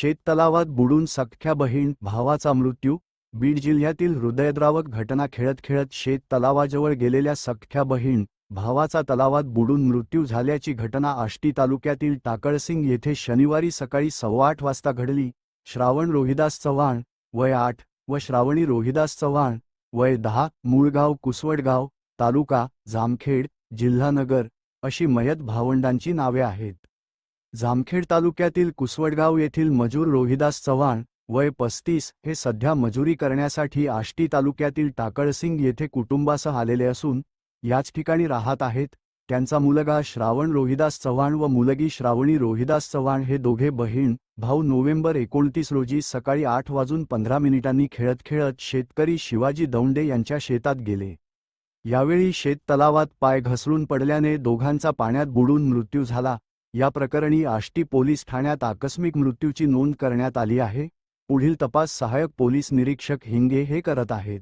शेततलावात बुडून सख्ख्या बहीण भावाचा मृत्यू बीड जिल्ह्यातील हृदयद्रावक घटना खेळत खेळत शेत तलावाजवळ गेलेल्या सख्ख्या बहीण भावाचा तलावात बुडून मृत्यू झाल्याची घटना आष्टी तालुक्यातील टाकळसिंग येथे शनिवारी सकाळी सव्वा आठ वाजता घडली. श्रावण रोहिदास चव्हाण वय आठ व श्रावणी रोहिदास चव्हाण वय दहा मूळगाव कुसवडगाव तालुका जामखेड जिल्हानगर अशी मयत भावंडांची नावे आहेत. जामखेड तालुक्यातील कुसवडगाव येथील मजूर रोहिदास चव्हाण वय पस्तीस हे सध्या मजुरी करण्यासाठी आष्टी तालुक्यातील टाकळसिंग येथे कुटुंबासह आलेले असून याच ठिकाणी राहत आहेत. त्यांचा मुलगा श्रावण रोहिदास चव्हाण व मुलगी श्रावणी रोहिदास चव्हाण हे दोघे बहीण भाऊ नोव्हेंबर एकोणतीस रोजी सकाळी आठ वाजून पंधरा मिनिटांनी खेळत खेळत शेतकरी शिवाजी दौंडे यांच्या शेतात गेले. यावेळी शेत तलावात पाय घसरून पडल्याने दोघांचा पाण्यात बुडून मृत्यू झाला. या प्रकरणी आष्टी पोलीस ठाण्यात आकस्मिक मृत्यूची नोंद करण्यात आली आहे. पुढील तपास सहाय्यक पोलीस निरीक्षक हिंगे हे करत आहेत.